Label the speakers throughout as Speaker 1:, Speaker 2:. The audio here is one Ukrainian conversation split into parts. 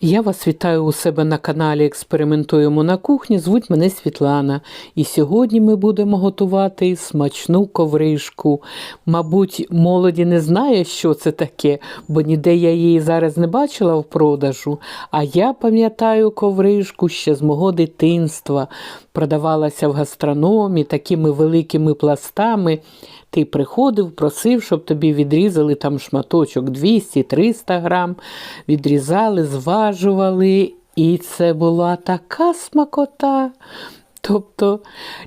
Speaker 1: Я вас вітаю у себе на каналі Експериментуємо на кухні. Звуть мене Світлана. І сьогодні ми будемо готувати смачну ковришку. Мабуть, молоді не знає, що це таке, бо ніде я її зараз не бачила в продажу. А я пам'ятаю ковришку ще з мого дитинства. Продавалася в гастрономі такими великими пластами. Ти приходив, просив, щоб тобі відрізали там шматочок 200-300 грам, відрізали, зважували, і це була така смакота. Тобто,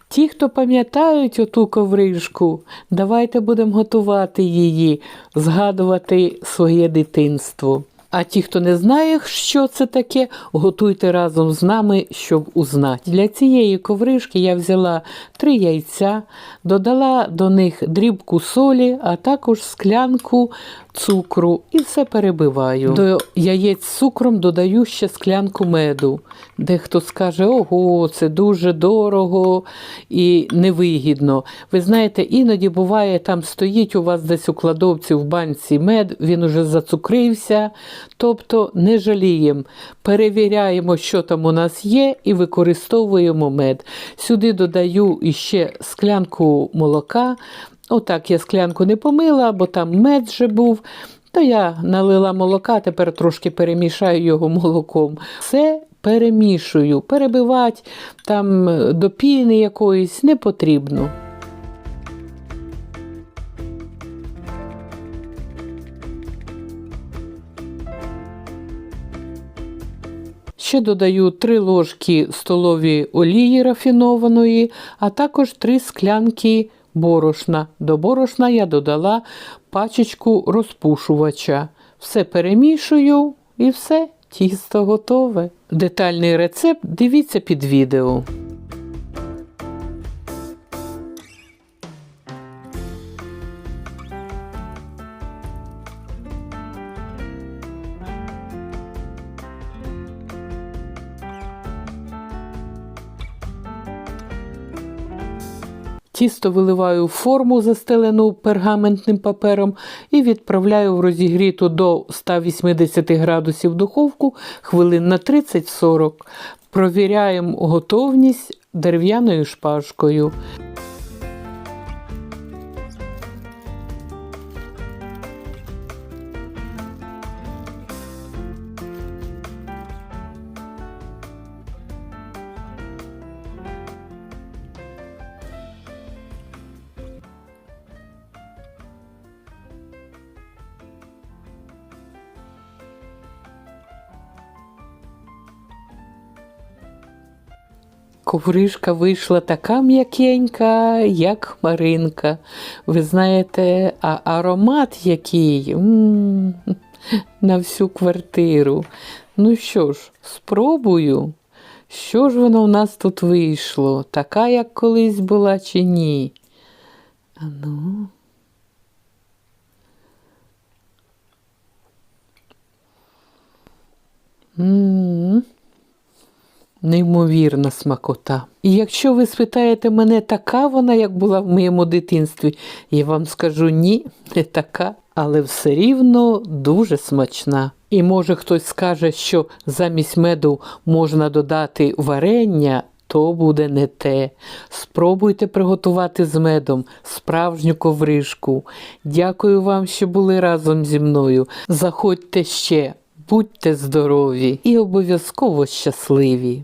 Speaker 1: ті, хто пам'ятають оту ковришку, давайте будемо готувати її, згадувати своє дитинство. А ті, хто не знає, що це таке, готуйте разом з нами, щоб узнати. Для цієї ковришки я взяла три яйця, додала до них дрібку солі, а також склянку цукру і все перебиваю. До яєць з цукром додаю ще склянку меду. Дехто скаже, ого, це дуже дорого і невигідно. Ви знаєте, іноді буває, там стоїть у вас десь у кладовці в банці мед, він уже зацукрився. Тобто не жаліємо, перевіряємо, що там у нас є, і використовуємо мед. Сюди додаю іще склянку молока. Отак я склянку не помила, бо там мед вже був. То я налила молока, тепер трошки перемішаю його молоком. Все перемішую, перебивати там до піни якоїсь не потрібно. Ще додаю 3 ложки столові олії рафінованої, а також 3 склянки борошна. До борошна я додала пачечку розпушувача. Все перемішую і все, тісто готове. Детальний рецепт дивіться під відео. Тісто виливаю в форму, застелену пергаментним папером, і відправляю в розігріту до 180 градусів духовку хвилин на 30-40. Провіряємо готовність дерев'яною шпажкою. Ковришка вийшла така м'якенька, як хмаринка. Ви знаєте, а аромат який М, на всю квартиру. Ну що ж, спробую. Що ж воно в нас тут вийшло? Така, як колись була, чи ні? А ну. М. Неймовірна смакота. І якщо ви спитаєте мене, така вона, як була в моєму дитинстві, я вам скажу ні, не така, але все рівно дуже смачна. І може хтось скаже, що замість меду можна додати варення, то буде не те. Спробуйте приготувати з медом справжню ковришку. Дякую вам, що були разом зі мною. Заходьте ще, будьте здорові і обов'язково щасливі!